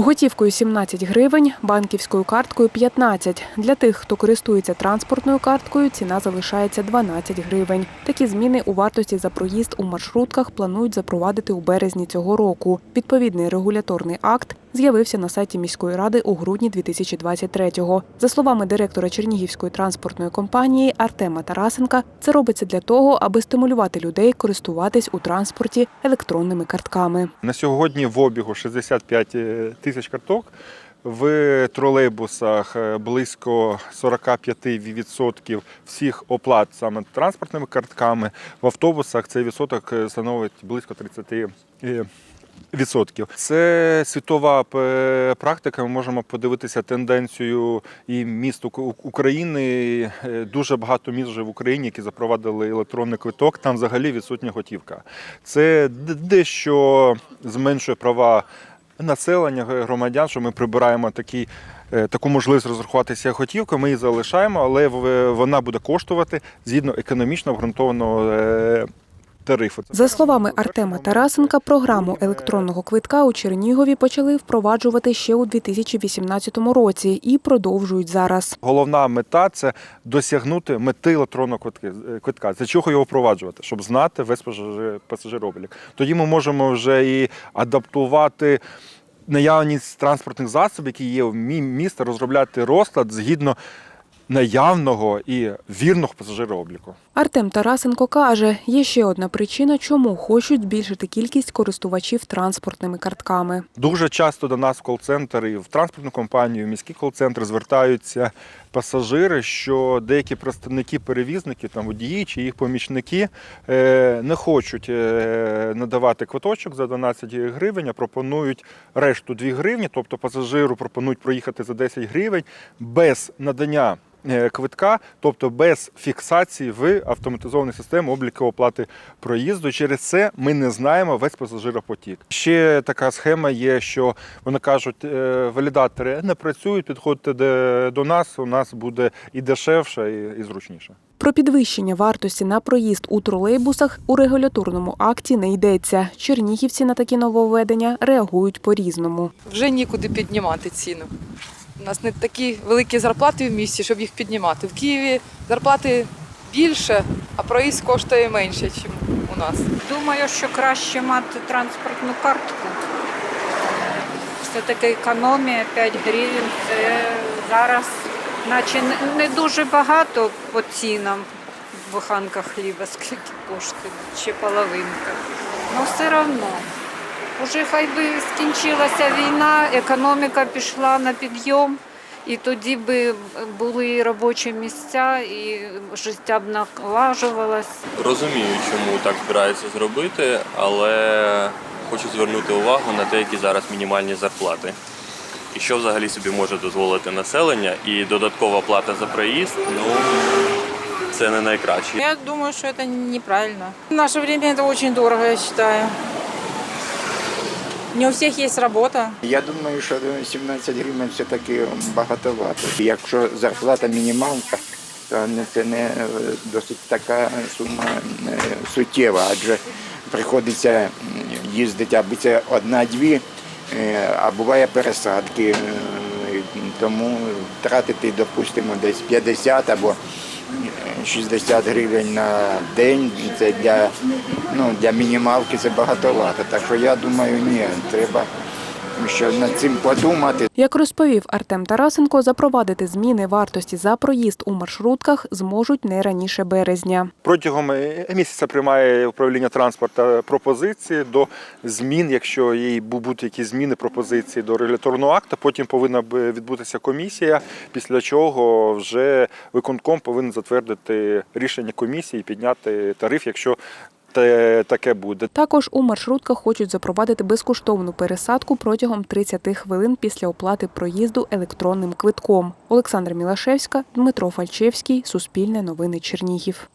Готівкою 17 гривень, банківською карткою 15. Для тих, хто користується транспортною карткою, ціна залишається 12 гривень. Такі зміни у вартості за проїзд у маршрутках планують запровадити у березні цього року. Відповідний регуляторний акт з'явився на сайті міської ради у грудні 2023-го. За словами директора Чернігівської транспортної компанії Артема Тарасенка, це робиться для того, аби стимулювати людей користуватись у транспорті електронними картками. На сьогодні в обігу 65 тисяч карток. В тролейбусах е, близько 45% всіх оплат саме транспортними картками. В автобусах цей відсоток е, становить близько 30%. е, Відсотків це світова практика. Ми можемо подивитися тенденцію і міст України. Дуже багато міст вже в Україні, які запровадили електронний квиток. Там взагалі відсутня готівка. Це дещо зменшує права населення громадян, що ми прибираємо такі. е, Таку можливість розрахуватися готівкою, ми її залишаємо, але вона буде коштувати згідно економічно обґрунтованого е, тарифу. За словами Артема Тарасенка, програму електронного квитка у Чернігові почали впроваджувати ще у 2018 році і продовжують зараз. Головна мета це досягнути мети електронного е, квитка. Для чого його впроваджувати? Щоб знати весь пасажир- пасажироблік. Тоді ми можемо вже і адаптувати наявність транспортних засобів, які є в мі- міста, розробляти розклад згідно наявного і вірного пасажиробліку. Артем Тарасенко каже, є ще одна причина, чому хочуть збільшити кількість користувачів транспортними картками. Дуже часто до нас в кол-центр і в транспортну компанію, в міський кол-центр звертаються пасажири, що деякі представники перевізники, там водії чи їх помічники е, не хочуть е, надавати квиточок за 12 гривень, а пропонують решту 2 гривні, тобто пасажиру пропонують проїхати за 10 гривень без надання. Е, Квитка, тобто без фіксації в автоматизованій системі обліку оплати проїзду. Через це ми не знаємо весь пасажиропотік. Ще така схема є, що вони кажуть, е, валідатори не працюють, підходьте до нас, у нас буде і дешевше, і, і зручніше. Про підвищення вартості на проїзд у тролейбусах у регуляторному акті не йдеться. Чернігівці на такі нововведення реагують по-різному. вже нікуди піднімати ціну. У нас не такі великі зарплати в місті, щоб їх піднімати. В Києві зарплати більше, а проїзд коштує менше, ніж у нас. Думаю, що краще мати транспортну картку. Все-таки економія 5 гривень. Це зараз, наче не- не дуже багато по цінам. Буханка хліба, скільки коштує, чи половинка. Ну все одно. Уже хай би скінчилася війна, економіка пішла на підйом, і тоді би були робочі місця, і життя б налажувалось. Розумію, чому так збираються зробити, але хочу звернути увагу на те, які зараз мінімальні зарплати. І що взагалі собі може дозволити населення, і додаткова плата за проїзд, ну це не найкраще. Я думаю, что это неправильно. В наше время это очень дорого, я считаю. Не у всех есть работа. Я думаю, що 17 гривень все-таки багатовато. Якщо зарплата мінімалка, то це не е, досить така сума е, суттєва, адже приходиться їздити аби це одна-дві, е, а буває пересадки. Тому тратити, допустимо, десь 50 або 60 гривень на день, це для, ну, для мінімалки це багатовато. Так що я думаю, ні, треба ще над цим подумати. Як розповів Артем Тарасенко, запровадити зміни вартості за проїзд у маршрутках зможуть не раніше березня. Протягом е, місяця приймає управління транспорту пропозиції до змін, якщо є будуть якісь зміни пропозиції до регуляторного акту. Потім повинна відбутися комісія, після чого вже виконком повинен затвердити рішення комісії і підняти тариф, якщо таке буде. Також у маршрутках хочуть запровадити безкоштовну пересадку протягом 30 хвилин після оплати проїзду електронним квитком. Олександра Мілашевська, Дмитро Фальчевський, Суспільне новини Чернігів.